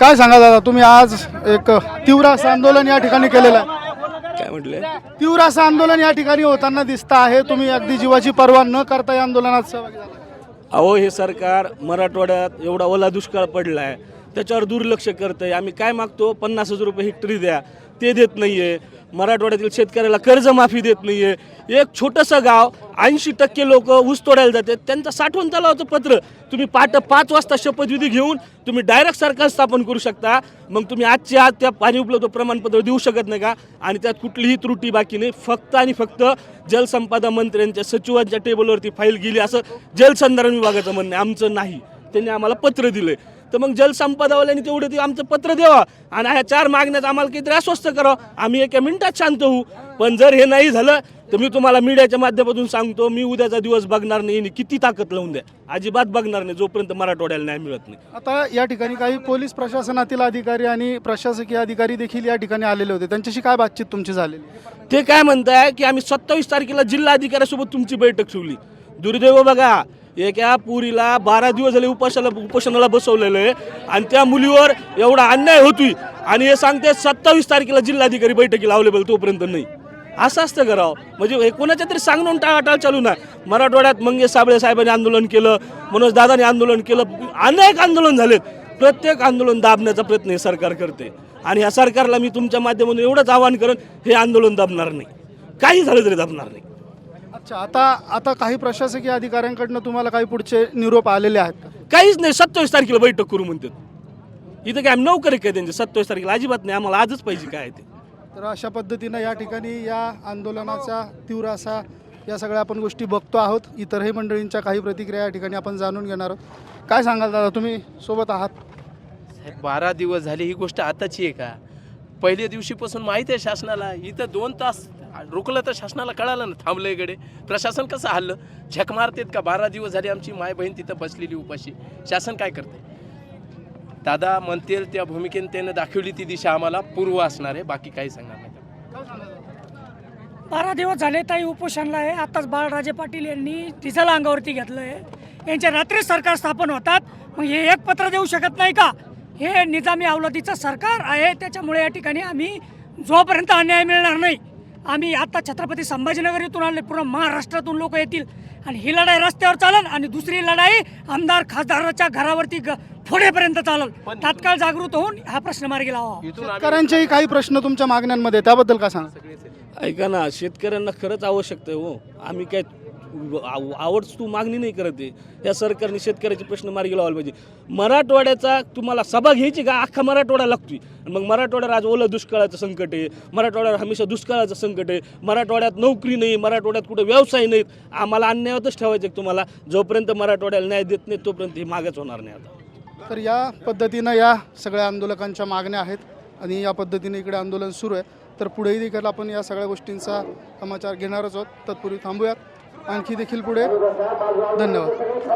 काय सांगा दादा तुम्ही आज एक तीव्र असं आंदोलन या ठिकाणी केलेलं आहे. काय म्हटले? तीव्र असं आंदोलन या ठिकाणी होताना दिसत आहे. तुम्ही अगदी जीवाची पर्वा न करता या आंदोलनात सहभागी झाला अहो हे सरकार मराठवाड्यात एवढा ओला दुष्काळ पडला आहे त्याच्यावर दुर्लक्ष करतंय. आम्ही काय मागतो? पन्नास हजार रुपये हेक्टरी द्या. ते देत नाहीये. मराठवाड्यातील शेतकऱ्याला कर्जमाफी देत नाही आहे एक छोटंसं गाव ऐंशी टक्के लोक ऊस तोडायला जातात त्यांचं साठवण तलावाचं पत्र. तुम्ही पाठ पाच वाजता शपथविधी घेऊन तुम्ही डायरेक्ट सरकार स्थापन करू शकता. मग तुम्ही आजच्या आज त्या पाणी उपलब्ध प्रमाणपत्र देऊ शकत नाही का? आणि त्यात कुठलीही त्रुटी बाकी नाही. फक्त आणि फक्त जलसंपदा मंत्र्यांच्या सचिवांच्या टेबलवरती फाईल गेली असं जलसंधारण विभागाचं म्हणणं आमचं नाही. त्यांनी आम्हाला पत्र दिले तर मग जलसंपदावाल्यांनी तेवढं ते आमचं पत्र द्यावा. आणि ह्या चार मागण्यात आम्हाला काहीतरी आश्वस्त करावं. आम्ही एका मिनिटात शांत होऊ. पण जर हे नाही झालं तर मी तुम्हाला मीडियाच्या माध्यमातून सांगतो मी उद्याचा दिवस बघणार नाही. आणि किती ताकद लावून द्या. अजिबात बघणार नाही जोपर्यंत मराठवाड्याला न्याय मिळत नाही. आता या ठिकाणी काही पोलीस प्रशासनातील अधिकारी आणि प्रशासकीय अधिकारी देखील या ठिकाणी आलेले होते. त्यांच्याशी काय बातचीत तुमची झालेली? ते काय म्हणताय की आम्ही सत्तावीस तारखेला जिल्हा अधिकाऱ्यासोबत तुमची बैठक ठेवली. दुर्दैव बघा एका पुरीला बारा दिवस झाले उपाशाला उपोषणाला बसवलेलं आहे. आणि त्या मुलीवर एवढा अन्याय होतोय. आणि हे सांगते सत्तावीस तारखेला जिल्हाधिकारी बैठकीला अवेलेबल तोपर्यंत नाही. असं असतं करावं म्हणजे हे कोणाच्या तरी सांगून टाळाटाळ चालू नाही. मराठवाड्यात मंगेश साबळे साहेबांनी आंदोलन केलं मनोज दादाने आंदोलन केलं अनेक आंदोलन झालेत. प्रत्येक आंदोलन दाबण्याचा प्रयत्न हे सरकार करते. आणि ह्या सरकारला मी तुमच्या माध्यमातून एवढंच आवाहन करेन हे आंदोलन दाबणार नाही. काही झालं तरी दाबणार नाही. अच्छा आता आता काही प्रशासकीय अधिकाऱ्यांकडनं तुम्हाला काही पुढचे निरोप आलेले आहेत का? काहीच नाही. सत्तावीस तारखेला बैठक करू म्हणतात. इथं काय आम्ही नोकरी काय त्यांचे? सत्तावीस तारखेला अजिबात नाही. आम्हाला आजच पाहिजे काय ते. तर अशा पद्धतीनं या ठिकाणी या आंदोलनाचा तीव्र असा या सगळ्या आपण गोष्टी बघतो आहोत. इतरही मंडळींच्या काही प्रतिक्रिया या ठिकाणी आपण जाणून घेणार आहोत. काय सांगाल दादा तुम्ही सोबत आहात? साहेब बारा दिवस झाले ही गोष्ट आताची आहे का? पहिल्या दिवशीपासून माहिती आहे शासनाला. इथं दोन तास रुकलं तर शासनाला कळालं ना थांबलं इकडे प्रशासन कसं हल्लं? झक मारतेत का? बारा दिवस झाले आमची माय बहीण तिथं बसलेली उपाशी. शासन काय करते दादा म्हणतील त्या भूमिकेने त्यानं दाखवली ती दिशा आम्हाला. पूर्व असणार आहे बाकी काही सांगणार नाही. बारा दिवस झाले ताई उपोषणला आहे. आताच बाळराजे पाटील यांनी डिझेल अंगावरती घेतलं आहे यांच्या रात्री सरकार स्थापन होतात. मग हे एक पत्र देऊ शकत नाही का? हे निजामी अवलादीचं सरकार आहे. त्याच्यामुळे या ठिकाणी आम्ही जोपर्यंत अन्याय मिळणार नाही आम्ही आता छत्रपती संभाजीनगर इथून आले पूर्ण महाराष्ट्रातून लोक येतील. आणि ही लढाई रस्त्यावर चालेल आणि दुसरी लढाई आमदार खासदाराच्या घरावरती ग- पुढेपर्यंत चालेल. तात्काळ जागृत होऊन हा प्रश्न मार्गी लावा. शेतकऱ्यांचेही काही प्रश्न तुमच्या मागण्यांमध्ये त्याबद्दल काय सांगा ऐका ना शेतकऱ्यांना खरंच आवश्यकता आहे हो. आम्ही काय आव- आवडतू मागणी नाही करत आहे. या सरकारने शेतकऱ्याचे प्रश्न मार्गी लावायला पाहिजे. मराठवाड्याचा तुम्हाला सभा घ्यायची का? अख्खा मराठवाडा लागतोय. मग मराठवाड्यावर आज ओलं दुष्काळाचं संकट आहे. मराठवाड्यावर हमेशा दुष्काळाचं संकट आहे. मराठवाड्यात नोकरी नाही. मराठवाड्यात कुठे व्यवसाय नाहीत. आम्हाला अन्यायातच ठेवायचं तुम्हाला. जोपर्यंत मराठवाड्याला न्याय देत नाही तोपर्यंत हे मागच होणार नाही आता. तर या पद्धतीनं या सगळ्या आंदोलकांच्या मागण्या आहेत. आणि या पद्धतीने इकडे आंदोलन सुरू आहे. तर पुढेही देखील आपण या सगळ्या गोष्टींचा समाचार घेणारच आहोत. तत्पूर्वी थांबूयात. आणखी देखील पुढे. धन्यवाद.